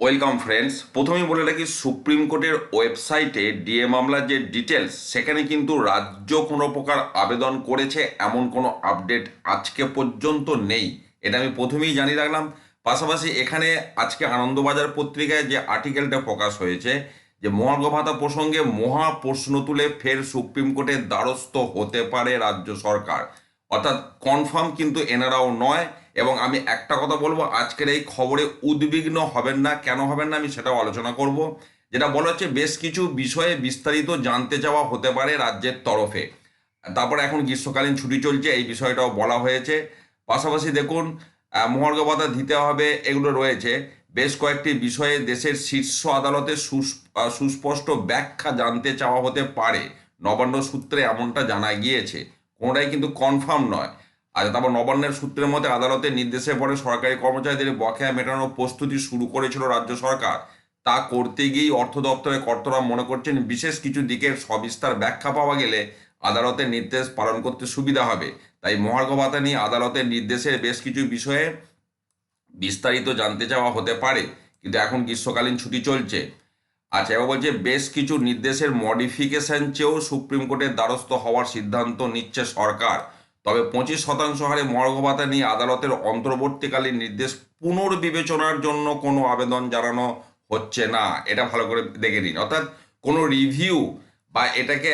Welcome friends. প্রথমেই বলে রাখি, সুপ্রিম কোর্টের ওয়েবসাইটে ডিএ মামলার যে ডিটেলস, সেখানে কিন্তু রাজ্য কোনো প্রকার আবেদন করেছে, এমন কোনো আপডেট আজকে পর্যন্ত নেই। এটা আমি প্রথমেই জানিয়ে রাখলাম। পাশাপাশি এখানে আজকে আনন্দবাজার পত্রিকায় যে আর্টিকেলটা প্রকাশ হয়েছে, যে মহার্ঘ ভাতা প্রসঙ্গে মহা প্রশ্ন তুলে ফের সুপ্রিম কোর্টের দ্বারস্থ হতে পারে রাজ্য সরকার। অর্থাৎ কনফার্ম কিন্তু এনারাও নয় এবং আমি একটা কথা বলব, আজকের এই খবরে উদ্বিগ্ন হবেন না। কেন হবেন না আমি সেটাও আলোচনা করব। যেটা বলা হচ্ছে, বেশ কিছু বিষয়ে বিস্তারিত জানতে চাওয়া হতে পারে রাজ্যের তরফে। তারপর এখন গ্রীষ্মকালীন ছুটি চলছে, এই বিষয়টাও বলা হয়েছে। পাশাপাশি দেখুন ভাতা দিতে হবে এগুলো রয়েছে। বেশ কয়েকটি বিষয়ে দেশের শীর্ষ আদালতে সুস- সুস্পষ্ট ব্যাখ্যা জানতে চাওয়া হতে পারে। নবান্ন সূত্রে এমনটা জানা গিয়েছে। কোনোটাই কিন্তু কনফার্ম নয়। আর তারপর নবান্নের সূত্রের মতে আদালতের নির্দেশে পরে সরকারি কর্মচারীদের বকেয়া মেটানোর প্রস্তুতি শুরু করেছিল রাজ্য সরকার। তা করতে গিয়েই অর্থ দপ্তরের কর্তারা মনে করছেন বিশেষ কিছু দিকের সবিস্তার ব্যাখ্যা পাওয়া গেলে আদালতের নির্দেশ পালন করতে সুবিধা হবে। তাই মহার্ঘ ভাতা নিয়ে আদালতের নির্দেশের বেশ কিছু বিষয়ে বিস্তারিত জানতে চাওয়া হতে পারে, কিন্তু এখন গ্রীষ্মকালীন ছুটি চলছে। আচ্ছা এবার বলছে বেশ কিছু নির্দেশের মডিফিকেশন চেয়েও সুপ্রিম কোর্টের দ্বারস্থ হওয়ার সিদ্ধান্ত নিচ্ছে সরকার। তবে পঁচিশ শতাংশ হারে মর্গ ভাতা নিয়ে আদালতের অন্তর্বর্তীকালীন নির্দেশ পুনর্বিবেচনার জন্য কোনো আবেদন জানানো হচ্ছে না। এটা ভালো করে দেখে নিন। অর্থাৎ কোনো রিভিউ বা এটাকে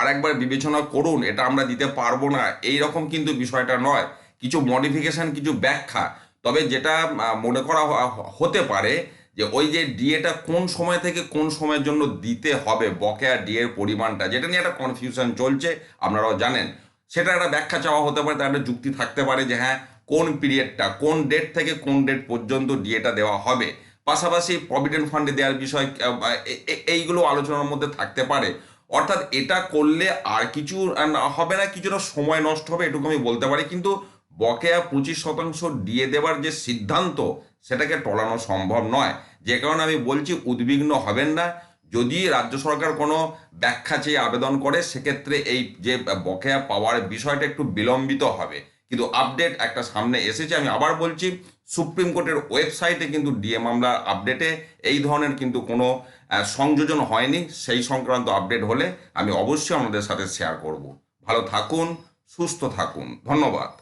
আরেকবার বিবেচনা করুন, এটা আমরা দিতে পারব না এই রকম কিন্তু বিষয়টা নয়। কিছু মডিফিকেশন কিছু ব্যাখ্যা। তবে যেটা মনে করা হতে পারে যে ওই যে ডিএটা কোন সময় থেকে কোন সময়ের জন্য দিতে হবে, বকেয়া ডিএর পরিমাণটা, যেটা নিয়ে একটা কনফিউশন চলছে, আপনারাও জানেন। সেটা একটা ব্যাখ্যা চাওয়া হতে পারে, তার একটা যুক্তি থাকতে পারে যে হ্যাঁ কোন পিরিয়ডটা কোন ডেট থেকে কোন ডেট পর্যন্ত ডিএটা দেওয়া হবে। পাশাপাশি প্রভিডেন্ট ফান্ডে দেওয়ার বিষয় এইগুলো আলোচনার মধ্যে থাকতে পারে। অর্থাৎ এটা করলে আর কিছু হবে না, কিছুটা সময় নষ্ট হবে, এটুকু আমি বলতে পারি। কিন্তু বকেয়া পঁচিশ শতাংশ দিয়ে দেওয়ার যে সিদ্ধান্ত, সেটাকে টলানো সম্ভব নয়। যে কারণে আমি বলছি, উদ্বিগ্ন হবেন না। যদি রাজ্য সরকার কোনো ব্যাখ্যা চেয়ে আবেদন করে, সেক্ষেত্রে এই যে বকেয়া পাওয়ার বিষয়টা একটু বিলম্বিত হবে। কিন্তু আপডেট একটা সামনে এসেছে। আমি আবার বলছি, সুপ্রিম কোর্টের ওয়েবসাইটে কিন্তু ডিএ মামলার আপডেটে এই ধরনের কিন্তু কোনো সংযোজন হয়নি। সেই সংক্রান্ত আপডেট হলে আমি অবশ্যই আপনাদের সাথে শেয়ার করব। ভালো থাকুন, সুস্থ থাকুন। ধন্যবাদ।